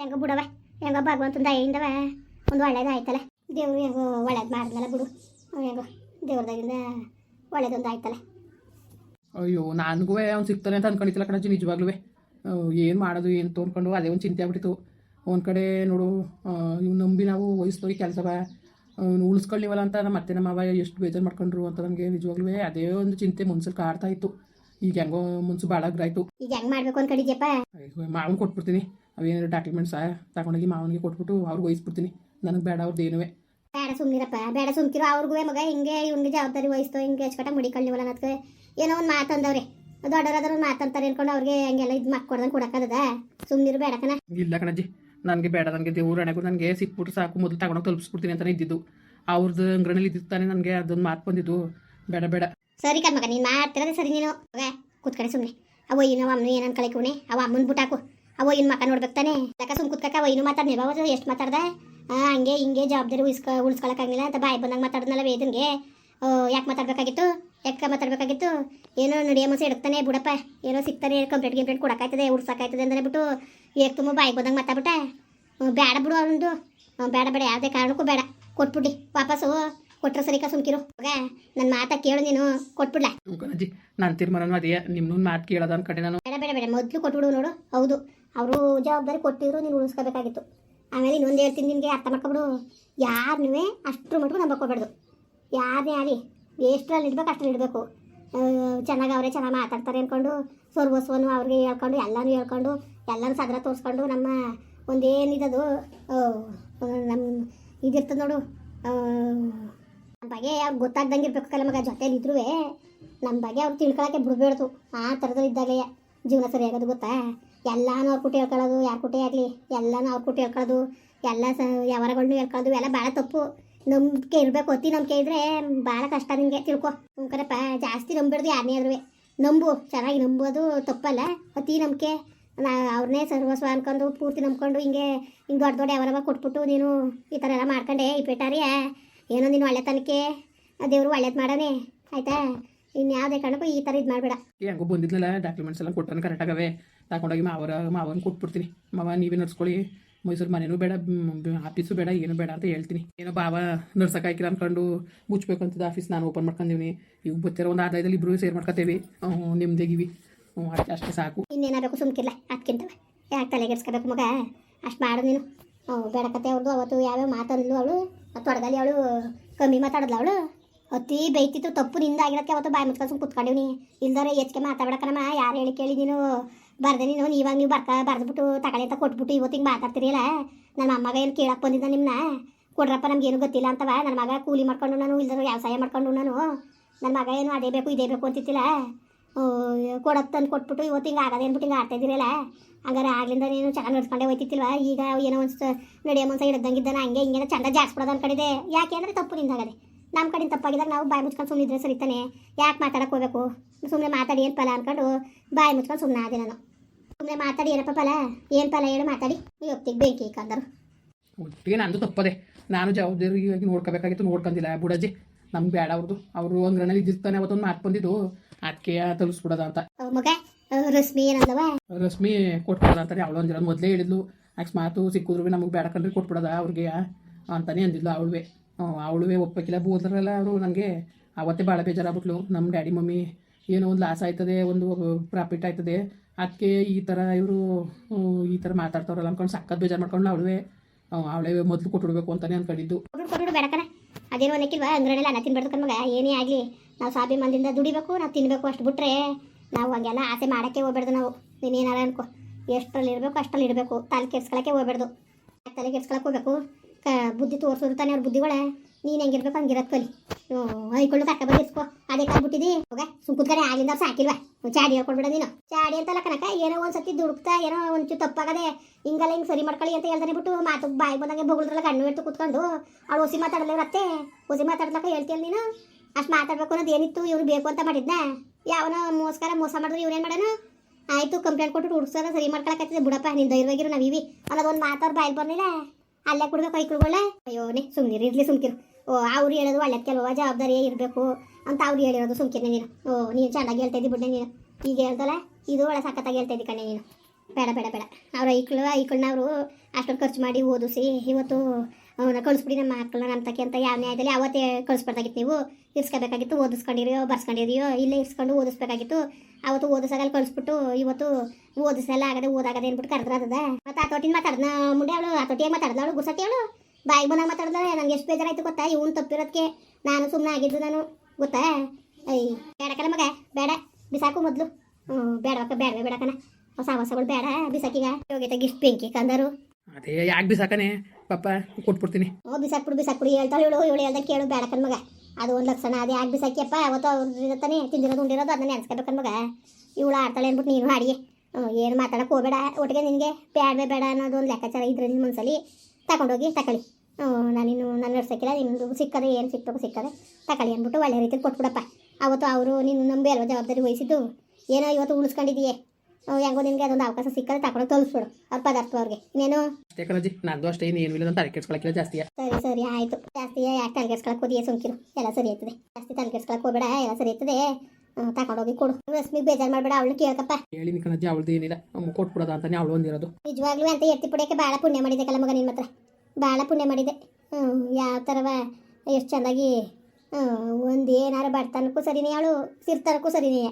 ಹೆಂಗೋ ಬಿಡವ ಹೆಂಗೋ ಭಗವಂತನ ದಯೆಯಿಂದವ ಒಂದು ಒಳ್ಳೇದು ಆಯ್ತಲ್ಲ ದೇವರು ಹೆಂಗೋ ಒಳ್ಳೇದು ಮಾಡಿದ್ನಲ್ಲ ಬಿಡು. ಹೆಂಗ ದೇವ್ರದಾಗಿಂದ ಒಳ್ಳೇದೊಂದು ಆಯ್ತಲ್ಲ ಅಯ್ಯೋ ನನಗೂ ಅವ್ನು ಸಿಗ್ತಾನೆ ಅಂತ ಅನ್ಕೊಂಡಿತ್ತಲ್ಲ ಕಣಜ್ಜಿ ನಿಜವಾಗ್ಲೂ ಏನು ಮಾಡೋದು ಏನು ತೋನ್ಕೊಂಡು ಅದೇ ಒಂದು ಚಿಂತೆ ಆಗ್ಬಿಟ್ಟಿತ್ತು. ಒಂದು ಕಡೆ ನೋಡು ಇವ್ನು ನಂಬಿ ನಾವು ವಹಿಸ್ತೋರಿ ಕೆಲಸವ. ಅವ್ನು ಉಳಿಸ್ಕೊಳ್ಳಿವಲ್ಲ ಅಂತ ನಮ್ಮ ಅತ್ತೆ ನಮ್ಮ ಎಷ್ಟು ಬೇಜಾರು ಮಾಡ್ಕೊಂಡ್ರು ಅಂತ ನನಗೆ ನಿಜವಾಗ್ಲೂ ಅದೇ ಒಂದು ಚಿಂತೆ ಮನ್ಸಲ್ಲಿ ಕಾಡ್ತಾ ಇತ್ತು. ಈಗ ಹೆಂಗೋ ಮುನ್ಸು ಭಾಳ ಅಗ್ರಾಯ್ತು ಈಗ ಹೆಂಗೆ ಮಾಡ್ಬೇಕು ಅನ್ಕೊಂಡಿದ್ಯಪ್ಪ? ಮಾವನ್ ಕೊಟ್ಬಿಡ್ತೀನಿ. ಅವೇನಾದ್ರು ಡಾಕ್ಯುಮೆಂಟ್ಸ್ ತಗೊಂಡೋಗಿ ಮಾವನಿಗೆ ಕೊಟ್ಬಿಟ್ಟು ಅವ್ರಿಗೆ ವಹಿಸ್ಬಿಡ್ತೀನಿ. ನನಗೆ ಬೇಡ ಅವ್ರದ್ದು ಏನುವೆ. ಬೇಡ ಸುಮ್ಮನಿರಪ್ಪ ಬೇಡ ಸುಮ್ಕಿರೋ ಅವ್ರಿಗೂ ಮಗ ಹಿಂಗೆ ಇವ್ನಿಗೆ ಜವಾಬ್ದಾರಿ ವಹಿಸ್ತೋ ಹಿಂಗೆ ಅಚ್ಚುಕಟ್ಟ ಮುಡಿಕೊಳ್ಳಿವಲ್ಲ ಅನ್ನೋದಕ್ಕೆ ಏನೋ ಒಂದು ಮಾತಂದವ್ರೆ ದೊಡ್ಡವರಾದ್ರೂ ಮಾತಂತಾರೆ ಅನ್ಕೊಂಡು ಅವ್ರಿಗೆ ಹಂಗೆಲ್ಲ ಇದು ಮಾಡ್ಕೊಡ್ದಂಗೆ ಕೊಡಕ್ಕದ ಸುಮ್ಮನಿರು ಬೇಡ ಕಣ. ಇಲ್ಲ ಕಣಜ್ಜಿ ನನಗೆ ಬೇಡ ನನಗೆ ದೇವ್ರ ಹಣೆಗೂ ನನಗೆ ಸಿಕ್ಬಿಟ್ರೆ ಸಾಕು. ಮೊದಲು ತಗೊಂಡೋಗಿ ತಲುಪಿಸ್ಬಿಡ್ತೀನಿ ಅಂತಲೇ ಇದ್ದಿದ್ದು. ಅವ್ರದ್ದು ಅಂಗಡಿನಲ್ಲಿ ತಾನೇ ನನಗೆ ಅದೊಂದು ಮಾತು ಬಂದಿದ್ದು. ಬೇಡ ಬೇಡ. ಸರಿ ಕಣ್ ಮಗ ನೀನು ಮಾಡ್ತಿರೋದೇ ಸರಿ ನೀನು. ಕೂತ್ಕೊಂಡೆ ಸುಮ್ಮನೆ ಅವ ಏನೋ ಅಮ್ಮನ ಏನನ್ ಅನ್ಕೊಳಕ್ಕೆ ಅವ ಅಮ್ಮನ ಬಿಟ್ಟಾಕು. ಅವ ಇನ್ ಮಕ್ಕ ನೋಡ್ಬೇಕು ತಾನೆ. ಯಾಕ ಸುಮ್ ಕುತ್ಕಕ್ಕ ಅವ ಇನ್ನು ಮಾತಾಡ್ ನಿಭಾವ ಎಷ್ಟು ಮಾತಾಡ್ದೆ? ಆ, ಹಂಗೆ ಹಿಂಗೆ ಜವಾಬ್ದಾರಿ ಉಳಿಸ್ಕ ಉಳಿಸ್ಕೊಳಕ್ಕಾಗಿಲ್ಲ ಅಂತ ಬಾಯಿ ಬಂದಂಗೆ ಮಾತಾಡಿದ್ನಲ್ಲ ವೇದನ್ಗೆ. ಯಾಕೆ ಮಾತಾಡ್ಬೇಕಾಗಿತ್ತು? ಯಾಕೆ ಮಾತಾಡ್ಬೇಕಾಗಿತ್ತು? ಏನೋ ನಡೆಯೋ ಮಸ ಇಡ್ತಾನೆ ಬಿಡಪ್ಪ. ಏನೋ ಸಿಗ್ತಾನೆ ಕಂಪ್ಲೇಂಟ್ ಗಿಂಪ್ಲೇಂಟ್ ಕೊಡಕ್ಕಾಯ್ತದೆ ಉಡ್ಸಕ್ಕಾಯ್ತದೆ ಅಂತ ಬಿಟ್ಟು ಏಕ್ ತುಂಬ ಬಾಯ್ ಬಂದಂಗೆ ಮಾತಾಡ್ಬಿಟ್ಟೆ. ಬೇಡ ಬಿಡು ಅವನದು. ಬೇಡ ಬೇಡ ಯಾವುದೇ ಕಾರಣಕ್ಕೂ ಬೇಡ ಕೊಟ್ಬಿಡಿ ವಾಪಸ್ಸು. ಕೊಟ್ರ ಸರಿಕ ಸುಮ್ಕಿರು. ಹೋಗ ನನ್ನ ಮಾತ ಕೇಳು ನೀನು. ಕೊಟ್ಬಿಡ್ಲ? ನಾನು ತೀರ್ಮಾನ ಅದೇ ನಿಮ್ಮ ಮಾತು ಕೇಳೋದು ಅನ್ಕೊಂಡೆ ನಾನು. ಬೇಡ ಬೇಡ ಬೇಡ. ಮೊದಲು ಕೊಟ್ಬಿಡು ನೋಡು. ಹೌದು. ಅವರು ಜವಾಬ್ದಾರಿ ಕೊಟ್ಟಿದ್ರು, ನೀನು ಉಳಿಸ್ಕೋಬೇಕಾಗಿತ್ತು. ಆಮೇಲೆ ಇನ್ನೊಂದು ಹೇಳ್ತೀನಿ ನಿನಗೆ, ಅರ್ಥ ಮಾಡ್ಕೊಬಿಡು. ಯಾರನ್ನೂ ಅಷ್ಟರ ಮಟ್ಟಿಗೆ ನಂಬಕೋಬೇಡ್ದು ಯಾರನ್ನೇ ಆಗಲಿ ಎಷ್ಟರಲ್ಲಿ ಇಡ್ಬೇಕು, ಅಷ್ಟರಲ್ಲಿ ಇಡಬೇಕು. ಚೆನ್ನಾಗಿ ಅವರೇ ಚೆನ್ನಾಗಿ ಮಾತಾಡ್ತಾರೆ ಅಂದ್ಕೊಂಡು ಸರ್ವಸ್ವನು ಅವ್ರಿಗೆ ಹೇಳ್ಕೊಂಡು, ಎಲ್ಲನೂ ಹೇಳ್ಕೊಂಡು, ಎಲ್ಲನೂ ಸದರ ತೋರಿಸ್ಕೊಂಡು ನಮ್ಮ ಒಂದೇನಿದದು ನಮ್ಮ ಇದಿರ್ತದೆ ನೋಡು ನಮ್ಮ ಬಗ್ಗೆ ಅವ್ರು ಗೊತ್ತಾಗ್ದಂಗೆ ಇರ್ಬೇಕಲ್ಲ ನಮಗೆ ಜೊತೆಲಿ ಇದ್ರೂ ನಮ್ಮ ಬಗ್ಗೆ ಅವ್ರು ತಿಳ್ಕೊಳಕ್ಕೆ ಬಿಡಬೇಡ್ದು. ಆ ಥರದಲ್ಲಿ ಇದ್ದಾಗಲೇ ಜೀವನ ಸರಿಯಾಗೋದು ಗೊತ್ತಾ? ಎಲ್ಲಾನು ಅವ್ರ ಕುಟ್ಟಿ ಹೇಳ್ಕೊಳ್ಳೋದು, ಯಾರ ಕುಟ್ಟಿ ಆಗಲಿ ಎಲ್ಲಾನು ಅವ್ರ ಕುಟ್ಟಿ ಹೇಳ್ಕೊಳ್ಳೋದು, ಎಲ್ಲ ಸ ವ್ಯವಹಾರಗಳ್ನು ಹೇಳ್ಕೊಳ್ಳೋದು, ಎಲ್ಲ ಭಾಳ ತಪ್ಪು. ನಂಬಿಕೆ ಇರಬೇಕು ಒತ್ತಿ ನಂಬಿಕೆ ಇದ್ರೆ ಭಾಳ ಕಷ್ಟ ನಿಮಗೆ ತಿಳ್ಕೊ. ಕಣಪ್ಪ, ಜಾಸ್ತಿ ನಂಬಿಡ್ದು ಯಾರನ್ನೇ ಆದ್ರೂ. ನಂಬು ಚೆನ್ನಾಗಿ ನಂಬೋದು, ತಪ್ಪಲ್ಲ, ಅತಿ ನಂಬಿಕೆ. ನಾ ಅವ್ರನ್ನೇ ಸರ್ವಸ್ವ ಅನ್ಕೊಂಡು, ಪೂರ್ತಿ ನಂಬ್ಕೊಂಡು, ಹಿಂಗೆ ಹಿಂಗೆ ದೊಡ್ಡ ದೊಡ್ಡ ಯಾವಾಗ ಕೊಟ್ಬಿಟ್ಟು ನೀನು ಈ ಥರ ಎಲ್ಲ ಮಾಡ್ಕೊಂಡೆ, ಈ ಪೇಟಾರಿಯ. ಏನೋ ನೀನು ಒಳ್ಳೆತನಕ್ಕೆ ದೇವರು ಒಳ್ಳೇದು ಮಾಡೋನೆ ಆಯ್ತಾ? ಇನ್ಯಾವುದೇ ಕಾರಣಕ್ಕೂ ಈ ಥರ ಇದು ಮಾಡಬೇಡ ಹೆಂಗೋ ಬಂದಿದ್ನಲ್ಲ ಡಾಕ್ಯುಮೆಂಟ್ಸ್ ಎಲ್ಲ ಕೊಟ್ಟನು ಕರೆಕ್ಟಾಗವೆ ತಗೊಂಡೋಗಿ ಮಾವರ, ಮಾವನ ಕೊಟ್ಬಿಡ್ತೀನಿ. ಮಾವ, ನೀವೇ ನಡ್ಸ್ಕೊಳ್ಳಿ. ಮೈಸೂರು ಮನೆನೂ ಬೇಡ ಆಫೀಸು ಬೇಡ, ಏನು ಬೇಡ ಅಂತ ಹೇಳ್ತೀನಿ. ಏನೋ ಬಾವ ನಡ್ಸಕ್ಕಾಯ್ಕಿಲ್ಲ ಅಂದ್ಕೊಂಡು ಮುಚ್ಚಬೇಕು ಅಂತಿದ್ದ ಆಫೀಸ್ ನಾನು ಓಪನ್ ಮಾಡ್ಕೊಂಡಿವ್ನಿ. ಇವು ಬತ್ತಿರೋ ಒಂದು ಆದಾಯದಲ್ಲಿ ಇಬ್ಬರು ಸೇರ್ ಮಾಡ್ಕೊತೇವಿ. ನಿಮ್ದೇಗಿವಿ ಹ್ಞೂ ಅಷ್ಟೇ ಅಷ್ಟೇ ಸಾಕು. ಇನ್ನೇನಾಗಬೇಕು ಸುಮ್ಕಿಲ್ಲ ಅದಕ್ಕಿಂತವ ಯಾಕೆ ತಲೆಗೆಡ್ಸ್ಕೋಬೇಕು ಮಗ? ಅಷ್ಟು ಮಾಡು ನೀನು. ಹ್ಞೂ ಬೇಡಕತ್ತೆ ಅವ್ರದ್ದು ಅವತ್ತು ಯಾವ್ಯಾವ ಮಾತಾಡಲು ಅವಳು? ತೊಡದಲ್ಲಿ ಅವಳು ಕಮ್ಮಿ ಮಾತಾಡಿದ್ಲು ಅವಳು? ಅತಿ ಬೈತಿತ್ತು ತಪ್ಪು ನಿಂದ ಆಗಿರೋಕ್ಕೆ ಅವತ್ತು ಬಾಯಿ ಮುಚ್ಕೊಂಡು ಸುಮ್ಮನೆ ಕುತ್ಕೊಂಡಿವ್ನಿ. ಇಲ್ದಾರೆ ಹೆಚ್ಚಿಗೆ ಮಾತಾಡ್ಬೇಕನಮ್ಮ ಯಾರು ಹೇಳಿ ಕೇಳಿ ನೀನು? ಬರ್ದೆ ನೀನು ಇವಾಗ ನೀವು ಬರ್ಕ ಬರ್ದ್ಬಿಟ್ಟು ತಗೊಳ್ಳಿ ಅಂತ ಕೊಟ್ಬಿಟ್ಟು ಇವತ್ತು ಹಿಂಗೆ ಮಾತಾಡ್ತಿರಲ್ಲ ನನ್ನ ಅಮ್ಮಗ ಏನು ಕೇಳಕ್ಕೆ ಬಂದಿದ್ದ ನಿಮ್ಮನ್ನ ಕೊಡ್ರಪ್ಪ ನಮ್ಗೇನು ಗೊತ್ತಿಲ್ಲ ಅಂತವ. ನನ್ನ ಮಗ ಕೂಲಿ ಮಾಡ್ಕೊಂಡು ನಾನು ಇಲ್ಲದ ವ್ಯವಸಾಯ ಮಾಡ್ಕೊಂಡು ನಾನು. ನನ್ನ ಮಗ ಏನು ಅದೇ ಬೇಕು, ಇದೇ ಬೇಕು ಅಂತಿತ್ತಿಲ್ಲ. ಕೊಡಕ್ಕೆ ತಂದು ಕೊಟ್ಬಿಟ್ಟು ಇವತ್ತು ಹಿಂಗೆ ಆಗದೆ ಅಂದ್ಬಿಟ್ಟು ಹಿಂಗೆ ಆಡ್ತಾ ಇದ್ದೀರಲ್ಲ ಹಂಗಾರೆ ಆಗ್ಲಿಂದ ನೀನು ಚೆನ್ನಾಗಿ ನಡ್ಸ್ಕೊಂಡೇ ಹೋಯ್ತಿತ್ತಿಲ್ವ? ಈಗ ಏನೋ ಒಂದು ನಡೆಯೋ ಮನ್ಸ ಹಿಡ್ದಂಗಿದ್ದಾನೆ, ಹಂಗೆ ಹಿಂಗೆ ಚಂದ ಜಾಡ್ಸ್ಬಿಡೋದು ಅನ್ಕೊಂಡಿದೆ ಯಾಕೆ ಅಂದರೆ ತಪ್ಪು ನಿಂದಾಗದೆ. ನಮ್ಮ ಕಡೆ ತಪ್ಪಾಗಿದಾಗ ನಾವು ಬಾಯಿ ಮುಚ್ಕೊಂಡು ಸುಮ್ಮನಿದ್ರೆ ಸರಿತಾನೆ. ಯಾಕೆ ಮಾತಾಡಕ್ಕೆ ಹೋಗಬೇಕು? ಸುಮ್ಮನೆ ಮಾತಾಡಿ ಏನು ಫಲ ಅನ್ಕೊಂಡು ಬಾಯಿ ಮುಚ್ಕೊಂಡು ಸುಮ್ಮನೆ ಆದೆ ನಾನು. ಸುಮ್ಮನೆ ಮಾತಾಡಿ ಏನಪ್ಪ ಫಲ? ಏನು ಫಲ ಹೇಳು ಮಾತಾಡಿ. ಒಪ್ತಿಗೆ ಬೆಂಕಿ ಕಂದರು. ಒಟ್ಟಿಗೆ ನಂದು ತಪ್ಪದೆ. ನಾನು ಜವಾಬ್ದಾರಿ ನೋಡ್ಕೋಬೇಕಾಗಿತ್ತು ನೋಡ್ಕೊಂಡಿಲ್ಲ ಬುಡಜ್ಜಿ. ನಮ್ಗೆ ಬೇಡ ಅವ್ರದ್ದು ಅವರು ಅಂಗಡಿನಲ್ಲಿ ಇದ್ದಿರ್ತಾನೆ ಅವತ್ತೊಂದು ಮಾತು ಬಂದಿದ್ದು. ಅದಕ್ಕೆ ತಲುಪಿಸ್ಬಿಡೋದ ಅಂತ. ಮಗ ರಶ್ಮಿ ಏನಂದವ? ರಶ್ಮಿ ಕೊಟ್ಬಿಡೋದ ಅಂತಾನೆ. ಅವಳು ಅಂದಿರ ಮೊದಲೇ ಹೇಳಿದ್ಲು. ಅಕಸ್ಮಾತು ಸಿಕ್ಕಿದ್ರು ನಮಗೆ ಬೇಡ ಕಂಡ್ರೆ ಕೊಟ್ಬಿಡೋದ ಅವ್ರಿಗೆ ಅಂತಾನೆ ಅಂದಿದ್ಲು ಅವಳುವೆ. ಅವಳುವೆ ಒಪ್ಪಕ್ಕಿಲ್ಲ. ಬೋದ್ರಲ್ಲ ಅವರು ನನಗೆ ಅವತ್ತೇ ಭಾಳ ಬೇಜಾರಾಗ್ಬಿಟ್ಲು. ನಮ್ಮ ಡ್ಯಾಡಿ ಮಮ್ಮಿ ಏನೋ ಒಂದು ಲಾಸ್ ಆಯ್ತದೆ ಒಂದು ಪ್ರಾಫಿಟ್ ಆಯ್ತದೆ. ಅದಕ್ಕೆ ಈ ಥರ ಇವರು ಈ ಥರ ಮಾತಾಡ್ತಾವ್ರಲ್ಲ ಅನ್ಕೊಂಡು ಸಕ್ಕತ್ ಬೇಜಾರು ಮಾಡ್ಕೊಂಡು ಅವಳುವೆ ಅವಳೇ ಮೊದಲು ಕೊಟ್ಬಿಡ್ಬೇಕು ಅಂತಾನೆ ಅನ್ಕೊಂಡಿದ್ದು. ಕೊಟ್ಟು ಕೊಟ್ಟು ಬೇಡಕನ ಅದೇನು ಅನ್ನಕ್ಕಿಲ್ವಾ? ಅಂಗಡಿಯಲ್ಲಿ ಅನ್ನ ತಿನ್ಬಾರ್ದು ಕಣ್ಮಗ. ಏನೇ ಆಗಲಿ, ನಾವು ಸ್ವಾಭಿಮಾನದಿಂದ ದುಡಿಬೇಕು, ನಾವು ತಿನ್ನಬೇಕು ಅಷ್ಟು ಬಿಟ್ರೆ ನಾವು ಹಂಗೆಲ್ಲ ಆಸೆ ಮಾಡೋಕ್ಕೆ ಹೋಗ್ಬಾರ್ದು ನಾವು. ನೀನೇನಾರ ಅನ್ಕೋ. ಎಷ್ಟರಲ್ಲಿ ಇರಬೇಕು, ಅಷ್ಟರಲ್ಲಿ ಇಡಬೇಕು ತಲೆ ಕೆಡ್ಸ್ಕೊಳಕ್ಕೆ ಹೋಗ್ಬಾರ್ದು. ತಲೆ ಕೆಡ್ಸ್ಕೊಳಕ್ಕೆ ಹೋಗ್ಬೇಕು. ಬುದ್ಧಿ ತೋರಿಸೋರು ತಾನೇ ಅವ್ರ ಬುದ್ಧಿಗಳೇ. ನೀನು ಹೆಂಗಿರ್ಬೇಕು, ಹಂಗಿರೋದು ಕಲಿ. ಹೈಕೊಳ್ಳು ಕಟ್ಟ ಬಂದು ಇಸ್ಕೋ ಅದೇ ಕಾಲ್ಬಿಟ್ಟಿದಿ ಹೋಗ ಸುಂಕುತ್ಕಡೆ ಆಗಿಂದ ಸಾಕಿಲ್ವ? ಚಾಡಿ ಹೇಳ್ಕೊಡ್ಬಿಡ ನೀನು. ಚಾಡಿ ಅಂತಲ್ಲ ಕನಕ, ಏನೋ ಒಂದ್ಸತಿ ದುಡುಕ್ತಾ, ಏನೋ ಒಂಚೂರು ತಪ್ಪಾಗದೆ ಹಿಂಗಲ್ಲ ಹಿಂಗೆ ಸರಿ ಮಾಡ್ಕೊಳ್ಳಿ ಅಂತ ಹೇಳ್ತಾನೆ ಬಿಟ್ಟು ಮಾತು ಬಾಯಿ ಬಂದಂಗೆ ಬೊಗಳ್ದ್ರಲ್ಲ ಕಣ್ಣು ಇಟ್ಟು ಕುತ್ಕೊಂಡು. ಅವಳು ಹೊಸಿ ಮಾತಾಡಲ್ಲ ಅತ್ತೆ? ಹೊಸಿ ಮಾತಾಡ್ಲಕ್ಕ ಹೇಳ್ತೀಯಲ್ಲ ನೀನು? ಅಷ್ಟು ಮಾತಾಡ್ಬೇಕು ಅನ್ನೋದು ಏನಿತ್ತು? ಇವ್ನು ಬೇಕು ಅಂತ ಮಾಡಿದ್ನ? ಯಾವನ ಮೋಸ್ಕರ ಮೋಸ ಮಾಡಿದ್ರು ಇವ್ನೇನು ಮಾಡೋಣ ಆಯ್ತು, ಕಂಪ್ಲೇಂಟ್ ಕೊಟ್ಟು ಹುಡುಕ್ಸೋದ ಸರಿ ಮಾಡ್ಕೊಳಕತ್ತಿದೆ ಬಿಡಪ್ಪ, ನೀನು ಧೈರ್ಯವಾಗಿರು ನಾವು ಇವಿ. ಅನ್ನೋದೊಂದು ಮಾತಾಡ್ ಬಾಯಲ್ಲಿ ಬರ್ಲಿಲ್ಲ. ಅಲ್ಲೇ ಕುಡ್ಬೇಕು ಐ ಅಯ್ಯೋ, ನೀ ಸುಮ್ನಿರು, ಇರ್ಲಿ ಸುಮ್ಕಿರು. ಅವ್ರು ಹೇಳೋದು ಒಳ್ಳೆ ಕೆಲವ ಜವಾಬ್ದಾರಿ ಇರಬೇಕು ಅಂತ ಅವ್ರು ಹೇಳಿರೋದು ಸುಮ್ಕಿರ್ನೆ ನೀನು. ಓ, ನೀನು ಚೆನ್ನಾಗಿ ಹೇಳ್ತಾ ಇದ್ದಿ ನೀನು. ಈಗ ಹೇಳ್ತಲ್ಲ ಇದು ಒಳ್ಳೆ ಸಖತ್ತಾಗಿ ಹೇಳ್ತಾ ಇದ್ದಿ ಕಣ್ಣೆ ನೀನು. ಬೇಡ ಬೇಡ ಬೇಡ. ಅವ್ರ ಐಕ್ಳು ಐಕ್ಳನ್ನ ಅವರು ಅಷ್ಟೊಂದು ಖರ್ಚು ಮಾಡಿ ಓದಿಸಿ, ಇವತ್ತು ಅವನ್ನ ಕಳಿಸ್ಬಿಡಿ ನಮ್ಮ ಮಕ್ಕಳನ್ನ ನಮ್ಮ ತಕ್ಕೆ ಅಂತ ಯಾವ ನ್ಯಾಯದಲ್ಲಿ ಅವತ್ತೇ ಕಳಿಸ್ಬಾರ್ದಾಗಿತ್ತು ನೀವು. ಇರ್ಸ್ಕೋಬೇಕಾಗಿತ್ತು ಓದಿಸ್ಕೊಂಡಿರೋ ಬರ್ಸ್ಕೊಂಡಿರಿಯೋ, ಇಲ್ಲೇ ಇರ್ಸ್ಕೊಂಡು ಓದಿಸ್ಬೇಕಾಗಿತ್ತು. ಅವತ್ತು ಓದಿಸಾಗಲ್ಲಿ ಕಳಿಸ್ಬಿಟ್ಟು ಇವತ್ತು ಓದಿಸಲ್ಲ ಆಗದೆ ಓದಾಗದೆ ಅಂದ್ಬಿಟ್ಟು ಕರೆದ್ರದ ಮತ್ತೆ ಆತೋಟಿನ ಮಾತಾಡ್ದ ಮುಂಡೆ ಅವಳು ಆತೋಟಿಯಾಗಿ ಮಾತಾಡ್ದ ಅವಳು ಗುಸತಿ ಅವಳು? ಬಾಯಿಗೆ ಬಂದಾಗ ಮಾತಾಡಿದ್ರೆ ನನಗೆ ಎಷ್ಟು ಬೇಜಾರಾಯ್ತು ಗೊತ್ತಾ? ಇವನು ತಪ್ಪಿರೋದಕ್ಕೆ ನಾನು ಸುಮ್ಮನೆ ಆಗಿದ್ದು ನಾನು. ಗೊತ್ತಾ? ಐ ಬೇಡಕಲ್ಲ ಮಗ ಬೇಡ. ಬಿಸಾಕು ಮೊದಲು. ಹ್ಞೂ ಬೇಡವಕ್ಕ ಬೇಡವೇ ಬೇಡಕನ ಹೊಸ ಹೊಸಗಳು ಬೇಡ ಬಿಸಾಕಿಗ. ಯೋಗ್ಯತೆ ಗಿಫ್ಟ್ ಬೆಂಕಿ ಕಂದರು. ಅದೇ ಯಾಕೆ ಬಿಸಾಕನೆ? ಪಾಪ ಕೊಟ್ಬಿಡ್ತೀನಿ. ಓ ಬಿಸಾಕ್ಬಿಡು ಬಿಸಾಕ್ಬಿಡು ಹೇಳ್ತಾಳೆ ಹೇಳು ಇವಳು ಹೇಳ್ದಾಗ ಕೇಳು ಬೇಡಕನ್ ಮಗ. ಅದು ಒಂದು ಲಕ್ಷಣ ಅದು ಯಾಕೆ ಬಿಸಾಕಿಯಪ್ಪ? ಅವತ್ತು ಅವ್ರು ತಾನೇ ತಿಂದಿರೋದು ಉಂಡಿರೋದು ಅದನ್ನ ನೆನ್ಸ್ಕೋಬೇಕನ್ ಮಗ. ಇವಳು ಆಡ್ತಾಳೆ ಅಂದ್ಬಿಟ್ಟು ನೀನು ಹಾಡಿ ಏನು ಮಾತಾಡಕ್ಕೆ ಹೋಗಬೇಡ ಒಟ್ಟಿಗೆ ನಿನಗೆ. ಬೇಡವೇ ಬೇಡ ಅನ್ನೋದು ಒಂದು ಲೆಕ್ಕಾಚಾರ ಇದ್ರೆ ನಿನ್ನ ಮನಸ್ಸಲ್ಲಿ ತಗೊಂಡೋಗಿ ತಗೊಳ್ಳಿ ನಾನಿನ್ನು ನಾನು ನಡ್ಸೋಕ್ಕಿಲ್ಲ ನಿಮ್ಮದು ಸಿಕ್ಕದೆ ಏನು ಸಿಕ್ಬೇಕು ಸಿಕ್ಕದೆ ತಗೊಳ್ಳಿ ಅಂದ್ಬಿಟ್ಟು ಒಳ್ಳೆ ರೀತಿಲಿ ಕೊಟ್ಬಿಡಪ್ಪ. ಅವತ್ತು ಅವರು ನೀನು ನಂಬಿ ಅಲ್ವ ಜವಾಬ್ದಾರಿ ವಹಿಸಿದ್ದು? ಏನೋ ಇವತ್ತು ಉಳಿಸ್ಕೊಂಡಿದೀಯೇ ಹೆಂಗೋ ನಿನಗೆ ಅದೊಂದು ಅವಕಾಶ ಸಿಕ್ಕದೆ ತಗೊಂಡು ತೋರಿಸ್ಬಿಡು ಅವ್ರ ಪದಾರ್ಥ ಅವ್ರಿಗೆ. ಇನ್ನೇನು? ಟೆಕ್ನಾಲಜಿ ನಾನು ನಂದು ಅಷ್ಟೇ ಏನು ಇಲ್ಲ ಅಂತ ತಲೆ ಜಾಸ್ತಿ. ಸರಿ ಸರಿ ಆಯಿತು. ಜಾಸ್ತಿ ಯಾಕೆ ತಲೆಕೆಡ್ಸ್ಕೊಳಕ್ಕೆ ಹೋದಿಯೇ ಸುಮ್ಕಿರು? ಎಲ್ಲ ಸರಿ ಆಯ್ತದೆ ಜಾಸ್ತಿ ತಲೆಕೆಡ್ಸ್ಕೊಳಕ್ಕೆ ಹೋಗ್ಬೇಡ ಎಲ್ಲ ಸರಿ ಆಯ್ತದೆ ತಗೊಂಡೋಗಿ ಕೊಡು. ರಶ್ಮಿಗೆ ಬೇಜಾರು ಮಾಡಬೇಡ ಅವಳು ಕೇಳಕಪ್ಪ. ಹೇಳಿ ಕಣಜ್ಜಿ ಅವಳದ್ದು ಏನಿಲ್ಲ. ಕೊಟ್ಬಿಡೋದ ಅಂತಾನೆ ಅವಳು ಒಂದಿರೋದು ನಿಜವಾಗ್ಲೂ ಅಂತ ಎತ್ತಿ ಪುಡಿಯಕ್ಕೆ ಭಾಳ ಪುಣ್ಯ ಮಾಡಿದೆ ಕಲ ಮಗ ನಿನ್ನ ಹತ್ರ. ಭಾಳ ಪುಣ್ಯ ಮಾಡಿದೆ. ಹ್ಞೂ ಯಾವ ಥರವ ಎಷ್ಟು ಚೆಂದಾಗಿ ಒಂದು ಏನಾರು ಬಡ್ತನಕ್ಕೂ ಸರಿನೇ ಅವಳು ಸಿರ್ತನಕ್ಕೂ ಸರಿನೇ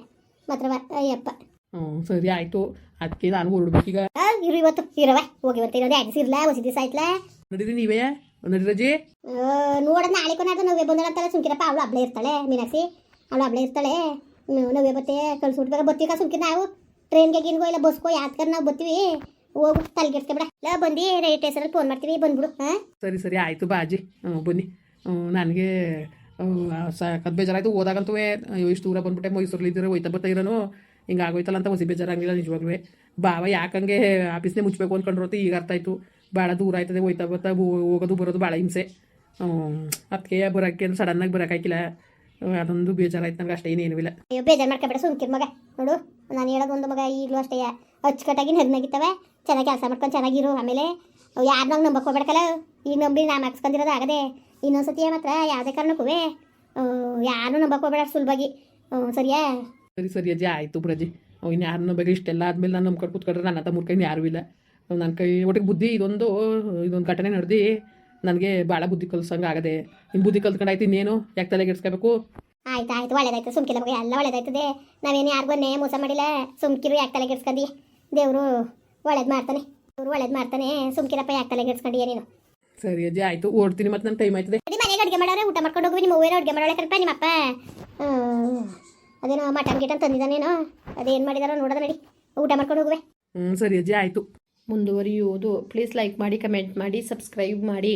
ಮಾತ್ರವ ಅಯ್ಯಪ್ಪ. ಹ್ಞೂ ಸರಿ ಆಯಿತು. ಅದಕ್ಕೆ ನಾನು ಹೊರಡ್ಬೇಕೀಗ ಇರು ಇವತ್ತು ಇರವ ಹೋಗಿ ಬರ್ತೀನಿ ಒಂದು ಎರಡು ಸಿರ್ಲಾ ಹೊಸ ದಿವಸ ಆಯ್ತಲ್ಲ ನಡೀರಿ ನೀವೇ? ನಡೀರಜ್ಜಿ ನೋಡೋದು ನಾಳೆ ಕೊನಾದ್ರು ಬಂದಳ ಅಂತಲ್ಲ ಸುಮ್ಕಿರಪ್ಪ ಅವಳು ಅಬ್ಳೆ ಇರ್ತಾಳೆ ಮೀನಾಕ್ಷಿ. ಅವಳು ಅಬ್ಳೆ ಇರ್ತಾಳೆ. ನವ್ಯ ಬತ್ತೆ ಕಳ್ಸಿ ಬಿಡ್ಬೇಕು ಬತ್ತೀವಿ ಸುಮ್ಕಿ ನಾವು. ಟ್ರೈನ್ಗೆ ಗಿನ್ಗೋ ಇಲ್ಲ ಬಸ್ಗೋ ಯಾತ್ಕರ್ ನಾವು ಬತ್ತೀವಿ. ಹೋಗು ತಲೆಗೆಡ್ಸ್ಕೊಬೇಡ ಲ ಬಂದು ರೈಟ್ ಹೆಸರಲ್ಲಿ ಫೋನ್ ಮಾಡ್ತೀವಿ ಬಂದ್ಬಿಡು ಹಾಂ? ಸರಿ ಸರಿ ಆಯಿತು ಬಾಜಿ ಹ್ಞೂ ಬನ್ನಿ. ನನಗೆ ಕದ್ ಬೇಜಾರಾಯಿತು ಹೋದಾಗಂತೂ ಇಷ್ಟು ದೂರ ಬಂದ್ಬಿಟ್ಟೆ ಮೈಸೂರಲ್ಲಿ ಇದ್ದರೆ ಹೋಯ್ತಾ ಬರ್ತಾ ಇರೋನು ಹಿಂಗೆ ಆಗೋಯ್ತಲ್ಲ ಅಂತ ಹೊಸಿ ಬೇಜಾರಾಗಲಿಲ್ಲ ನಿಜವಾಗ್ಲೂ ಬಾವ ಯಾಕಂಗೆ ಆಫೀಸ್ನೇ ಮುಚ್ಚಬೇಕು ಅಂದ್ಕೊಂಡಿರೋದು ಈಗ ಅರ್ಥ ಆಯಿತು. ಭಾಳ ದೂರ ಆಯ್ತದೆ ಹೋಯ್ತಾ ಬರ್ತಾ ಹೋಗೋದು ಬರೋದು ಭಾಳ ಹಿಂಸೆ. ಅದಕ್ಕೆ ಬರೋಕ್ಕೆ ಸಡನ್ನಾಗಿ ಬರೋಕ್ಕಾಗಿಲ್ಲ ಅದೊಂದು ಬೇಜಾರಾಯ್ತು ನನಗೆ ಅಷ್ಟೇ ಇನ್ನೇನೂ ಇಲ್ಲ. ಅಯ್ಯೋ ಬೇಜಾರು ಮಾಡ್ಕೊಬೇಡ ಸುಮ್ಕಿರ್ ಮಗ. ನೋಡು ನಾನು ಹೇಳೋದು ಒಂದು ಮಗ ಈಗಲೂ ಅಷ್ಟೇ ಅಚ್ಚುಕಟ್ಟಾಗಿ ನಗ್ನಾಗಿತ್ತವೆ ಚೆನ್ನಾಗಿ ಕೆಲಸ ಮಾಡ್ಕೊಂಡು ಚೆನ್ನಾಗಿರು. ಆಮೇಲೆ ಯಾರನ್ನ ನಂಬಕ್ಕೆ ಹೋಗ್ಬೇಡಕಲ್ಲ? ಈಗ ನಂಬಿ ನಾ ಹಾಕ್ಸ್ಕೊಂಡಿರೋದು ಆಗದೆ. ಇನ್ನೊಂದ್ಸತಿ ಮಾತ್ರ ಯಾವುದೇ ಕಾರಣಕ್ಕೂ ಯಾರು ನಂಬಕ್ಕೆ ಹೋಗ್ಬೇಡ ಸುಲಭವಾಗಿ ಹ್ಞೂ ಸರಿಯಾ? ಸರಿ ಸರಿ ಅಜ್ಜಿ ಆಯಿತು ಬ್ರಜಿ ಇನ್ನು ಯಾರನ್ನ ಬಗ್ಗೆ ಇಷ್ಟೆಲ್ಲ ಆದಮೇಲೆ ನಾನು ನಂಬ್ಕೊಂಡು ಕೂತ್ಕೊಂಡ್ರೆ ನನ್ನ ಹತ್ರ ಮೂರ್ ಕೈಲಿ ಯಾರೂ ಇಲ್ಲ. ನನ್ನ ಕೈ ಒಟ್ಟಿಗೆ ಬುದ್ಧಿ ಇದೊಂದು ಇದೊಂದು ಘಟನೆ ನಡೆದು. ನನಗೆ ಭಾಳ ಬುದ್ಧಿ ಕಲ್ಸಂಗೆ ಆಗದೆ. ಇನ್ನು ಬುದ್ಧಿ ಕಲ್ತ್ಕೊಂಡಾಯ್ತು ಇನ್ನೇನು? ಯಾಕೆ ತಲೆಗೆಡ್ಸ್ಕೋಬೇಕು ಆಯ್ತು ಆಯ್ತು. ಒಳ್ಳೇದಾಯ್ತು. ಸುಮ್ಕಿಲ್ಲ ನಮಗೆ ಎಲ್ಲ ಒಳ್ಳೇದಾಯ್ತದೆ. ನಾವೇನು ಯಾರಿಗೂ ಮೋಸ ಮಾಡಿಲ್ಲ. ಸುಮ್ಕಿರು ಯಾಕೆ ತಲೆಗೆಡ್ಸ್ಕೊಂಡಿ ದೇವರು ಒಳ್ಳೇದು ಮಾಡ್ತಾನೆ. ಇವ್ರು ಒಳ್ಳೇದು ಮಾಡ್ತಾನೆ. ಸುಮ್ಕಿರಪ್ಪ ಯಾಕೆ ತಲೆಗೆಡ್ಸ್ಕೊಂಡಿ ನೀನು? ಸರಿ ಅಜ್ಜಿ ಆಯ್ತು. ಓಡ್ತೀನಿ ಮತ್ತೆ ನನ್ನ ಟೈಮ್ ಆಯ್ತದೆ. ಅದೇ ಮನೆಗೆ ಅಡುಗೆ ಮಾಡೋರೆ ಊಟ ಮಾಡ್ಕೊಂಡು ಹೋಗಿ ನಿಮ್ಮ ಅವ್ವೇನೋ ಅಡುಗೆ ಮಾಡೋಳೆ ಕಣಪ್ಪ ನಿಮ್ಮಪ್ಪ. ಅದೇನೋ ಮಟನ್ ಗಿಟನ್ ತಂದಿದ್ದಾನೇನೋ? ಅದೇನು ಮಾಡಿದಾರೋ ನೋಡೋದ ನಡಿ. ಊಟ ಮಾಡ್ಕೊಂಡು ಹೋಗುವೆ. ಹ್ಞೂ ಸರಿ ಅಜ್ಜಿ ಆಯಿತು. ಮುಂದುವರಿಯುವುದು. ಪ್ಲೀಸ್ ಲೈಕ್ ಮಾಡಿ ಕಮೆಂಟ್ ಮಾಡಿ ಸಬ್ಸ್ಕ್ರೈಬ್ ಮಾಡಿ.